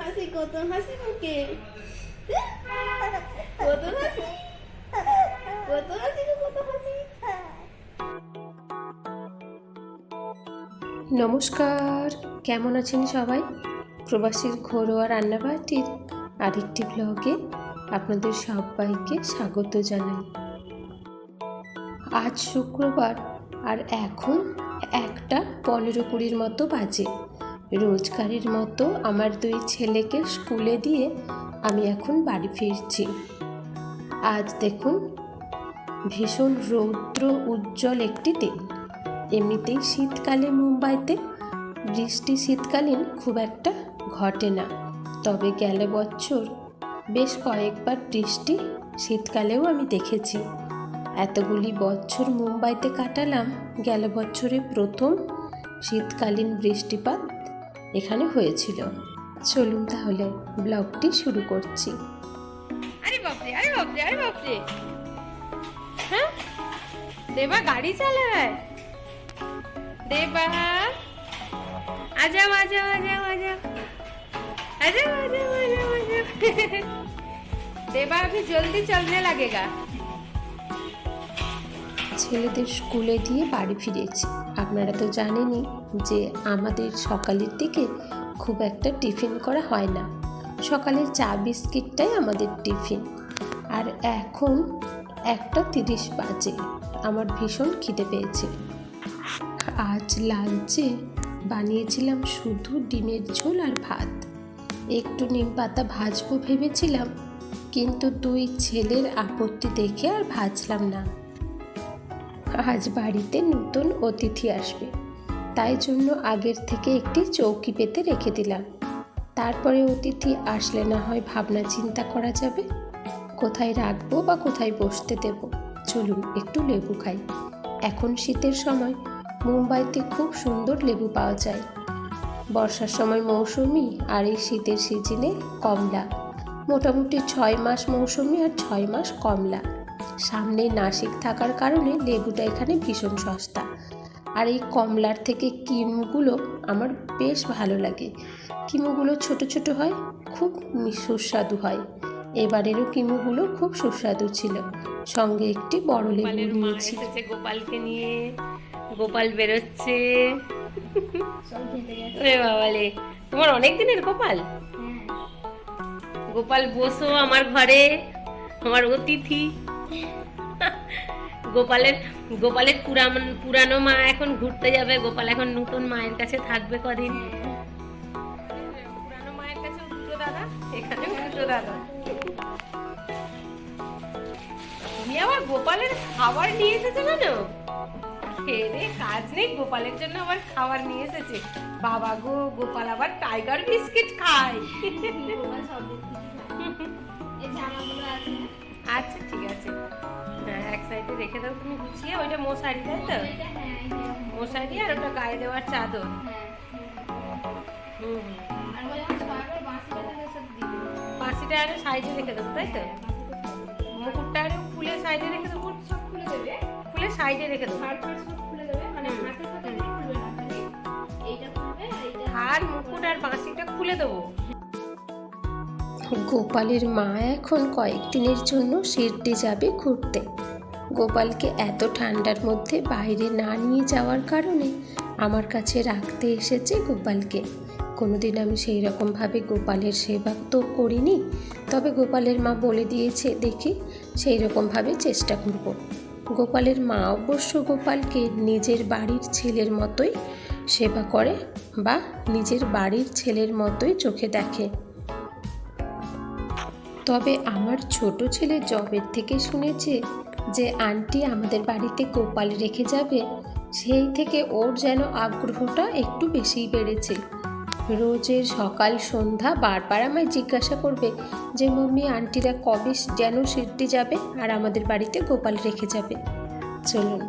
হাসি কত হাসি মুখে কত হাসি কত হাসি কত হাসি নমস্কার, কেমন আছেন সবাই? প্রবাসীর ঘরোয়া রান্নাবাটির আরেকটি ব্লগে আপনাদের সবাইকে স্বাগত জানাই। আজ শুক্রবার, আর এখন একটা পনেরো কুড়ির মতো বাজে। রোজগারের মতো আমার দুই ছেলেকে স্কুলে দিয়ে আমি এখন বাড়ি ফিরছি। আজ দেখুন, ভীষণ রৌদ্র উজ্জ্বল একটি দিন। এমনিতেই শীতকালে মুম্বাইতে বৃষ্টি শীতকালীন খুব একটা ঘটে না। তবে গেল বছর বেশ কয়েকবার বৃষ্টি শীতকালেও আমি দেখেছি। এতগুলি বছর মুম্বাইতে কাটালাম, গেল বছরে প্রথম শীতকালীন বৃষ্টিপাত এখানে হয়েছিল চলুন তাহলে ব্লগটি শুরু করছি আরে বাপরে আরে বাপরে আরে বাপরে হ্যাঁ দেবা গাড়ি চালায় देवा आ जाओ आ जाओ आ जाओ आ जाओ आ जाओ आ जाओ आ जाओ आ जाओ देवा अभी जल्दी चलने लगेगा ছেলেদের স্কুলে দিয়ে বাড়ি ফিরেছি আপনারা তো জানেনই যে আমাদের সকালের দিকে খুব একটা টিফিন করা হয় না। সকালের চা বিস্কিটটাই আমাদের টিফিন। আর এখন একটা তিরিশ বাজে। আমার ভীষণ খিদে পেয়েছে। আজ লাঞ্চে বানিয়েছিলাম শুধু ডিমের ঝোল আর ভাত। একটু নিম পাতা ভাজবো ভেবেছিলাম, কিন্তু দুই ছেলের আপত্তি দেখে আর ভাজলাম না। আজ বাড়িতে নতুন অতিথি আসবে। তাই জন্য আগের থেকে একটি চৌকি পেতে রেখে দিলাম। তারপরে অতিথি আসলে না হয় ভাবনা চিন্তা করা যাবে। কোথায় রাখব বা কোথায় বসতে দেব? চলুন একটু লেবু খাই। এখন শীতের সময়, মুম্বাইতে খুব সুন্দর লেবু পাওয়া যায়। বর্ষার সময় মৌসুমি আর এই শীতের সিজনে কমলা। মোটামুটি ছয় মাস মৌসুমি আর ছয় মাস কমলা। সামনে নাসিক থাকার কারণে লেবুটা এখানে ভীষণ সস্তা। আর এই কমলার থেকে কিমগুলো আমার বেশ ভালো লাগে। কিমুগুলো ছোট ছোট হয় খুব সুস্বাদু হয়। এবারেরও কিমুগুলো খুব সুস্বাদু ছিল। সঙ্গে একটি বড় লেবু নিয়েছি। গোপালকে নিয়ে। গোপাল বেরোচ্ছে। বাবালে তোমার অনেক দিনের গোপাল? গোপাল বসো আমার ঘরে। আমার অতিথি। গোপালের গোপালের পুরান পুরানো মা এখন ঘুরতে যাবে। গোপাল এখন নতুন মায়ের কাছে থাকবে কদিন। পুরানো মায়ের কাছে দাদা এখানেও দুটো দাদা। তুমি আবার গোপালের খাবার নিয়ে এসেছ জানো খেয়ে কাজ নেই গোপালের জন্য আবার খাবার নিয়ে এসেছে। বাবা গো গোপাল আবার টাইগার বিস্কিট খায়। আচ্ছা ঠিক আছে। হ্যাঁ এক সাইডে রেখে দাও তুমি গুছিয়ে ওইটা মশারি তাই তো? মশারি আর ওটা গায়ে দেওয়ার চাদর। হুম বাঁশিটা আরে সাইডে রেখে দেবো তাই তো? মুকুটটা আরে ফুলে সাইডে রেখে দেবো। ফুলে সাইডে রেখে দেবো আর মুকুট আর বাঁশিটা খুলে দেবো। গোপালের মা এখন কয়েকদিনের জন্য শিরডি যাবে ঘুরতে। গোপালকে এত ঠান্ডার মধ্যে বাইরে না নিয়ে যাওয়ার কারণে আমার কাছে রাখতে এসেছে গোপালকে। কোনোদিন আমি সেই রকমভাবে গোপালের সেবা তো করিনি, তবে গোপালের মা বলে দিয়েছে, দেখি, সেই রকমভাবে চেষ্টা করব। গোপালের মা অবশ্য গোপালকে নিজের বাড়ির ছেলের মতোই সেবা করে বা নিজের বাড়ির ছেলের মতোই চোখে দেখে। তবে আমার ছোট ছেলে জবের থেকে শুনেছে যে আন্টি আমাদের বাড়িতে গোপাল রেখে যাবে, সেই থেকে ওর যেন আগ্রহটা একটু বেশিই বেড়েছে। রোজের সকাল সন্ধ্যা বারবার আমায় জিজ্ঞাসা করবে যে, মম্মি, আন্টিরা কবে যেন সিদ্ধি যাবে আর আমাদের বাড়িতে গোপাল রেখে যাবে? চলুন,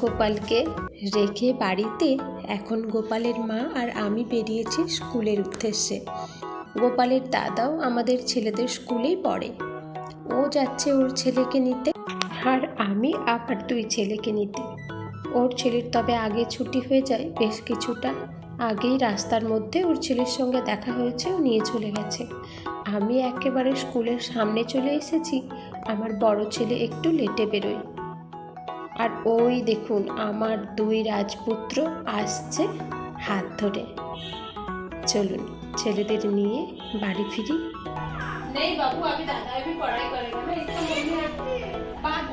গোপালকে রেখে বাড়িতে এখন গোপালের মা আর আমি বেরিয়েছি স্কুলের উদ্দেশ্যে। গোপালের দাদাও আমাদের ছেলেদের স্কুলেই পড়ে। ও যাচ্ছে ওর ছেলেকে নিতে আর আমি আবার দুই ছেলেকে নিতে। ওর ছেলের তবে আগে ছুটি হয়ে যায়, বেশ কিছুটা আগেই রাস্তার মধ্যে ওর ছেলের সঙ্গে দেখা হয়েছে, ও নিয়ে চলে গেছে। আমি একেবারে স্কুলের সামনে চলে এসেছি, আমার বড় ছেলে একটু লেটে বেরোয়। আর ওই দেখুন, আমার দুই রাজপুত্র আসছে হাত ধরে। চলুন ছেলেদের নিয়ে বাড়ি ফিরি বাবু আমি দাদা আমি পড়াই করে বাদ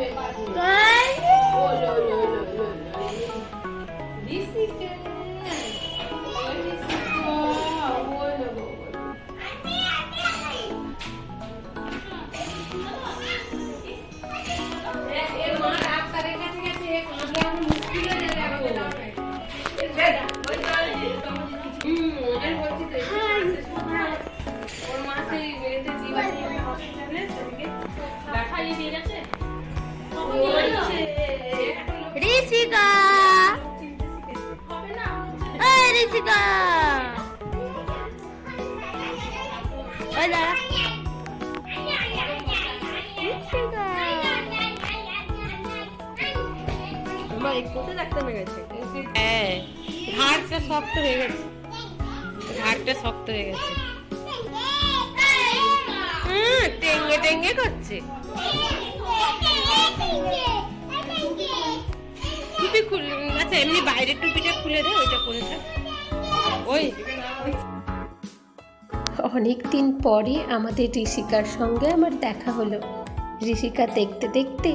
দাঁড়া হ্যাঁ ঘাড়টা শক্ত হয়ে গেছে। ঘাড়টা শক্ত হয়ে গেছে। হুম টেঙ্গে টেঙ্গে করছে। টুপি খুলে আচ্ছা এমনি বাইরের টুপিটা খুলে দে ওইটা পরে থাক। ওই। অনেক দিন পরে আমাদের ঋষিকার সঙ্গে আমার দেখা হলো। ঋষিকা দেখতে দেখতে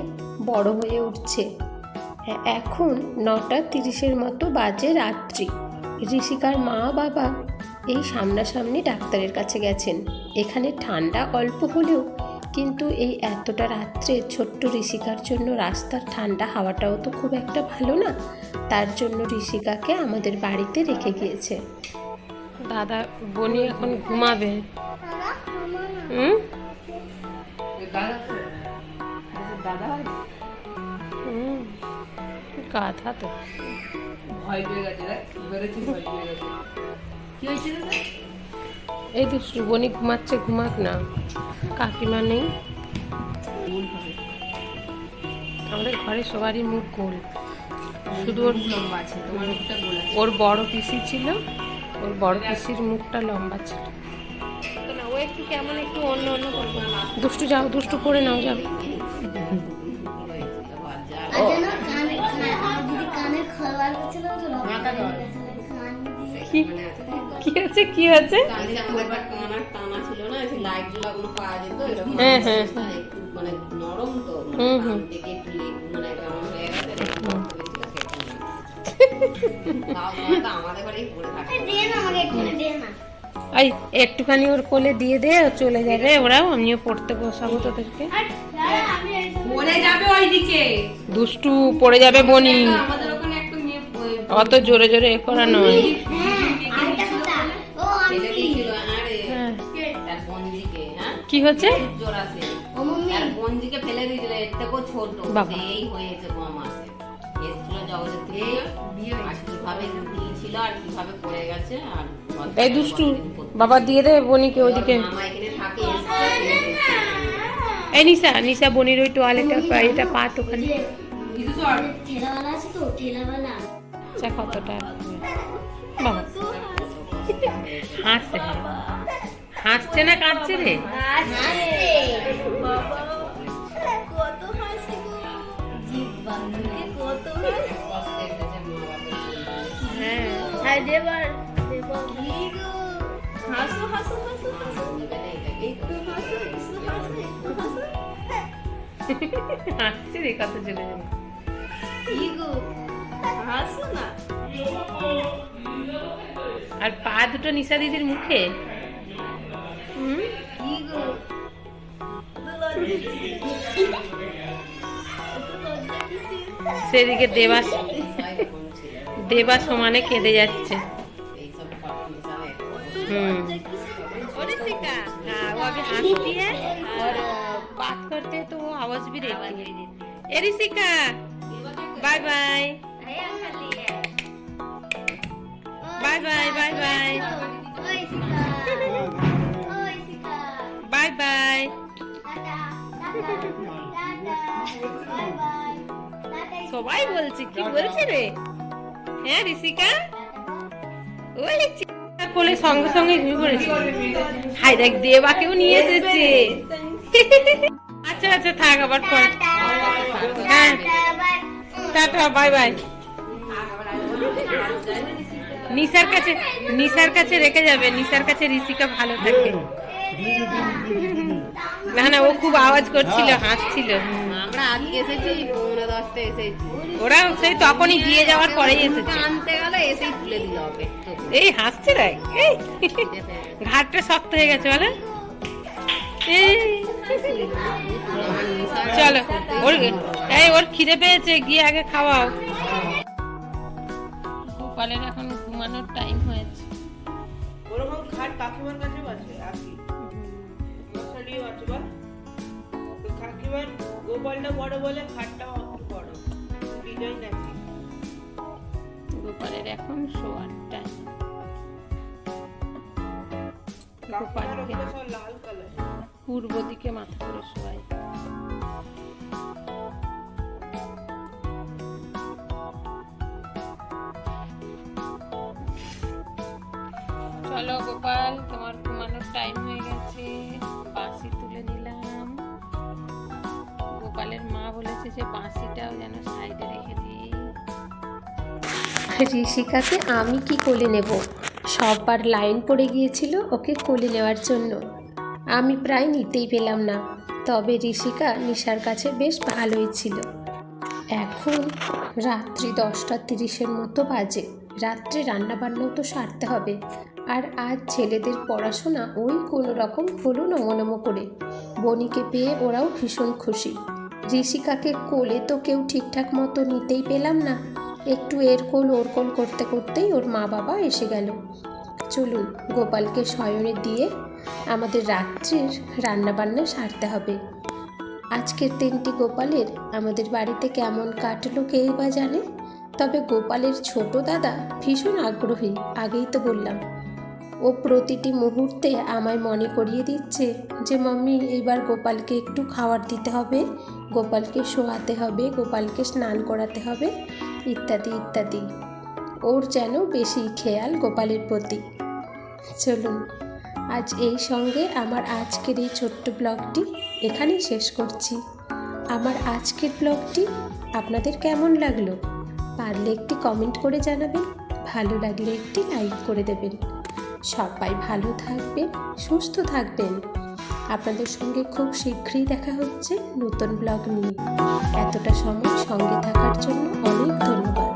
বড় হয়ে উঠছে। এখন নটা তিরিশের মতো বাজে রাত্রি। ঋষিকার মা বাবা এই সামনাসামনি ডাক্তারের কাছে গেছেন। এখানে ঠান্ডা অল্প হলেও কিন্তু এই এতটা রাত্রে ছোট্ট ঋষিকার জন্য রাস্তার ঠান্ডা হাওয়াটাও তো খুব একটা ভালো না। তার জন্য ঋষিকাকে আমাদের বাড়িতে রেখে গিয়েছে। দাদা, বনি এখন ঘুমাবে। হুম? তো। এই তো বনি ঘুমাচ্ছে, ঘুমাক না। কাকিমা নেই। আমাদের ঘরে সবারই মুখ গোল। শুধু ওর ওর বড় পিসি ছিল। ওর বড় পিসির মুখটা লম্বা ছিল। না ও একটু কেমন একটু অন্য অন্য দুষ্টু যাও দুষ্টু করে নাও যাও কি? কি আছে কি আছে একটা কানার টানা ছিল না সেই লাইট পাওয়া যেত হ্যাঁ, হ্যাঁ, অবস্থা, একটু মানে নরম তো মানে হুম, হুম। মানে এই একটুখানি ওর কোলে দিয়ে দে ও চলে যাবে ওরাও আমিও পড়তে বসাবো তোদেরকে। দুষ্টু পড়ে যাবে বনি। অত জোরে জোরে এ করা নয়। হ্যাঁ কি হচ্ছে? ফেলে ছোট। সেই হয়েছে এই দুষ্টু বাবা দিয়ে দে বনিকে ওইদিকে দিয়েছে। এই নিশা নিশা বনির ওই টোয়ালেটা এটা পাত ওখানে আচ্ছা কতটা বাবা হাসছে হাসছে না কাঁদছে রে? কত হাসি আর দেবার দেবার হাসো হাসো হাসো হাসো দিবে না এটাকে। একটু হাসো একটু হাসো একটু হাসো হাসছে রে কত চলে হাসো না? আর পা দুটো নিশা দিদির মুখে? হুম? সেদিকে দেবাস। দেবা সমানে কেঁদে যাচ্ছে এইসব ফটো মিশালে হুম লজ্জা কিসে ऋतिका हाँ वो अभी हंसती है और बात करते हैं तो वो आवाज भी देती है ए ऋतिका बाय बाय আয়া খালি बाय बाय बाय बाय ওই শিখা ওই Shikha bye bye tata tata tata bye bye tata সবাই বলছে কি বলছে রে হ্যাঁ ঋষিকা? ওলে করলে সঙ্গে সঙ্গে ঘুমিয়ে পড়েছে হাই, দেখ, দেবাকেও নিয়ে এসেছে। আচ্ছা আচ্ছা থাক, আবার পরে। হ্যাঁ টাটা, বাই বাই। নিসার কাছে নিসার কাছে রেখে যাবে। নিসার কাছে ঋষিকা ভালো থাকে। না না, ও খুব আওয়াজ করছিল, হাসছিল। আমরা আজকে এসেছি দশটা এসেছি ওরা সেই তখনই দিয়ে যাওয়ার পরেই এসেছে। আনতে গেলে এসেই তুলে দিল ওকে এই হাসছে দেখ এই। ঘাটটা শক্ত হয়ে গেছে বলে। এই, চলো ওর এই ওর খিদে পেয়েছে গিয়ে আগে খাওয়াও। গোপালের এখন ঘুমানোর টাইম হয়েছে। ওরকম খাট কাকিমার কাছেও আছে একই মশারিও আছে বল। কাকিমার গোপালটা বড় বলে খাটটাও একটু বড় গোপালের এখন শোয়ার টাইম গোপালকে লাল কালার। পূর্ব দিকে মাথা করে শোয়াই। চলো গোপাল তোমার ঘুমানোর টাইম হয়ে গেছে। বাঁশি তুলে নিলাম গোপালের মা বলেছে যে বাঁশিটাও ঋষিকাকে আমি কি কোলে নেব? সববার লাইন পড়ে গিয়েছিল ওকে কোলে নেওয়ার জন্য। আমি প্রায় নিতেই পেলাম না। তবে ঋষিকা নিশার কাছে বেশ ভালোই ছিল। এখন রাত্রি দশটা তিরিশের মতো বাজে। রাত্রে রান্নাবান্নাও তো সারতে হবে। আর আজ ছেলেদের পড়াশোনা ওই কোনো রকম হলো নমো করে। বনিকে পেয়ে ওরাও ভীষণ খুশি। ঋষিকাকে কোলে তো কেউ ঠিকঠাক মতো নিতেই পেলাম না। একটু এর কোল, ওর কোল করতে করতেই ওর মা বাবা এসে গেল। চলুন, গোপালকে শয়নে দিয়ে আমাদের রাত্রির রান্নাবান্না সারতে হবে। আজকের দিনটি গোপালের। আমাদের বাড়িতে কেমন কাটলো কেই বা জানে? তবে গোপালের ছোট দাদা ভীষণ আগ্রহী, আগেই তো বললাম। ও প্রতিটি মুহূর্তে আমায় মনে করিয়ে দিচ্ছে যে, মাম্মি, এইবার গোপালকে একটু খাবার দিতে হবে, গোপালকে শোয়াতে হবে, গোপালকে স্নান করাতে হবে ইত্যাদি ইত্যাদি। ওর যেন বেশি খেয়াল গোপালের প্রতি। চলুন, আজ এই সঙ্গে আমার আজকের এই ছোট্ট ব্লগটি এখানেই শেষ করছি। আমার আজকের ব্লগটি আপনাদের কেমন লাগল? পারলে একটি কমেন্ট করে জানাবেন, ভালো লাগলে একটি লাইক করে দেবেন। সবাই ভালো থাকবেন, সুস্থ থাকবেন। আপনাদের সঙ্গে খুব শীঘ্রই দেখা হচ্ছে নতুন ব্লগ নিয়ে। এতটা সময় সঙ্গে থাকার জন্য অনেক ধন্যবাদ।